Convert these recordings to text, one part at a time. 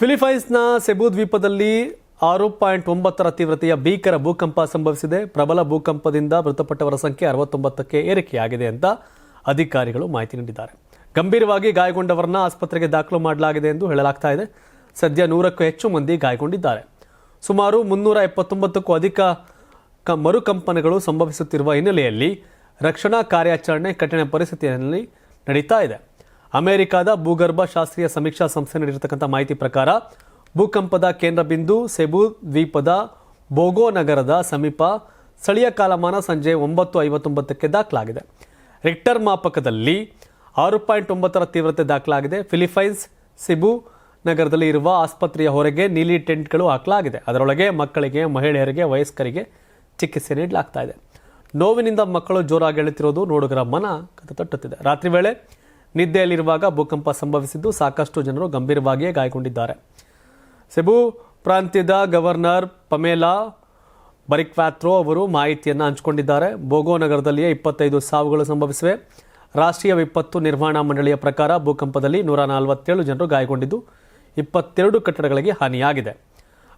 ಫಿಲಿಪೈನ್ಸ್ನ ಸೆಬು ದ್ವೀಪದಲ್ಲಿ ಆರು ಪಾಯಿಂಟ್ ಒಂಬತ್ತರ ತೀವ್ರತೆಯ ಭೀಕರ ಭೂಕಂಪ ಸಂಭವಿಸಿದೆ. ಪ್ರಬಲ ಭೂಕಂಪದಿಂದ ಮೃತಪಟ್ಟವರ ಸಂಖ್ಯೆ ಅರವತ್ತೊಂಬತ್ತಕ್ಕೆ ಏರಿಕೆಯಾಗಿದೆ ಅಂತ ಅಧಿಕಾರಿಗಳು ಮಾಹಿತಿ ನೀಡಿದ್ದಾರೆ. ಗಂಭೀರವಾಗಿ ಗಾಯಗೊಂಡವರನ್ನ ಆಸ್ಪತ್ರೆಗೆ ದಾಖಲು ಮಾಡಲಾಗಿದೆ ಎಂದು ಹೇಳಲಾಗ್ತಾ ಇದೆ. ಸದ್ಯ ನೂರಕ್ಕೂ ಹೆಚ್ಚು ಮಂದಿ ಗಾಯಗೊಂಡಿದ್ದಾರೆ. ಸುಮಾರು ಮುನ್ನೂರ ಎಪ್ಪತ್ತೊಂಬತ್ತಕ್ಕೂ ಅಧಿಕ ಮರುಕಂಪನಗಳು ಸಂಭವಿಸುತ್ತಿರುವ ಹಿನ್ನೆಲೆಯಲ್ಲಿ ರಕ್ಷಣಾ ಕಾರ್ಯಾಚರಣೆ ಕಠಿಣ ಪರಿಸ್ಥಿತಿಯಲ್ಲಿ ನಡೀತಾ ಇದೆ. ಅಮೆರಿಕದ ಭೂಗರ್ಭ ಶಾಸ್ತ್ರೀಯ ಸಮೀಕ್ಷಾ ಸಂಸ್ಥೆ ನೀಡಿರತಕ್ಕಂಥ ಮಾಹಿತಿ ಪ್ರಕಾರ, ಭೂಕಂಪದ ಕೇಂದ್ರ ಬಿಂದು ಸೆಬು ದ್ವೀಪದ ಬೋಗೋ ನಗರದ ಸಮೀಪ ಸ್ಥಳೀಯ ಕಾಲಮಾನ ಸಂಜೆ ಒಂಬತ್ತು ಐವತ್ತೊಂಬತ್ತಕ್ಕೆ ದಾಖಲಾಗಿದೆ. ರಿಕ್ಟರ್ ಮಾಪಕದಲ್ಲಿ ಆರು ಪಾಯಿಂಟ್ ಒಂಬತ್ತರ ತೀವ್ರತೆ ದಾಖಲಾಗಿದೆ. ಫಿಲಿಪೈನ್ಸ್, ಸಿಬು ನಗರದಲ್ಲಿ ಇರುವ ಆಸ್ಪತ್ರೆಯ ಹೊರಗೆ ನೀಲಿ ಟೆಂಟ್ಗಳು ಹಾಕಲಾಗಿದೆ. ಅದರೊಳಗೆ ಮಕ್ಕಳಿಗೆ, ಮಹಿಳೆಯರಿಗೆ, ವಯಸ್ಕರಿಗೆ ಚಿಕಿತ್ಸೆ ನೀಡಲಾಗ್ತಾ ಇದೆ. ನೋವಿನಿಂದ ಮಕ್ಕಳು ಜೋರಾಗಿ ಹೇಳುತ್ತಿರೋದು ನೋಡುಗರ ಮನ ತಟ್ಟುತ್ತಿದೆ ರಾತ್ರಿ ವೇಳೆ ನಿದ್ದೆಯಲ್ಲಿರುವಾಗ ಭೂಕಂಪ ಸಂಭವಿಸಿದ್ದು ಸಾಕಷ್ಟು ಜನರು ಗಂಭೀರವಾಗಿಯೇ ಗಾಯಗೊಂಡಿದ್ದಾರೆ. ಸೆಬು ಪ್ರಾಂತ್ಯದ ಗವರ್ನರ್ ಪಮೇಲಾ ಬರಿಕ್ವಾತ್ರೋ ಅವರು ಮಾಹಿತಿಯನ್ನು ಹಂಚಿಕೊಂಡಿದ್ದಾರೆ. ಬೋಗೋ ನಗರದಲ್ಲಿಯೇ ಇಪ್ಪತ್ತೈದು ಸಾವುಗಳು ಸಂಭವಿಸಿವೆ. ರಾಷ್ಟ್ರೀಯ ವಿಪತ್ತು ನಿರ್ವಹಣಾ ಮಂಡಳಿಯ ಪ್ರಕಾರ ಭೂಕಂಪದಲ್ಲಿ ನೂರ ನಲವತ್ತೇಳು ಜನರು ಗಾಯಗೊಂಡಿದ್ದು ಇಪ್ಪತ್ತೆರಡು ಕಟ್ಟಡಗಳಿಗೆ ಹಾನಿಯಾಗಿದೆ.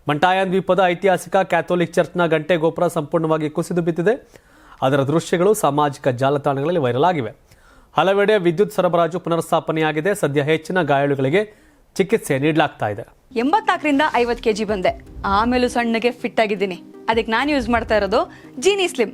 ಮಂಟಾಯನ್ ದ್ವೀಪದ ಐತಿಹಾಸಿಕ ಕ್ಯಾಥೋಲಿಕ್ ಚರ್ಚ್ನ ಗಂಟೆ ಗೋಪುರ ಸಂಪೂರ್ಣವಾಗಿ ಕುಸಿದು ಬಿದ್ದಿದೆ. ಅದರ ದೃಶ್ಯಗಳು ಸಾಮಾಜಿಕ ಜಾಲತಾಣಗಳಲ್ಲಿ ವೈರಲ್ ಆಗಿವೆ. ಹಲವೆಡೆ ವಿದ್ಯುತ್ ಸರಬರಾಜು ಪುನರ್ಸ್ಥಾಪನೆಯಾಗಿದೆ. ಸದ್ಯ ಹೆಚ್ಚಿನ ಗಾಯಾಳುಗಳಿಗೆ ಚಿಕಿತ್ಸೆ ನೀಡಲಾಗ್ತಾ ಇದೆ. ಎಂಬತ್ನಾಲ್ಕರಿಂದ ಐವತ್ತು ಕೆಜಿ ಬಂದೆ. ಆಮೇಲೂ ಸಣ್ಣಗೆ ಫಿಟ್ ಆಗಿದ್ದೀನಿ. ಅದಕ್ಕೆ ನಾನು ಯೂಸ್ ಮಾಡ್ತಾ ಇರೋದು ಜೀನಿ ಸ್ಲಿಮ್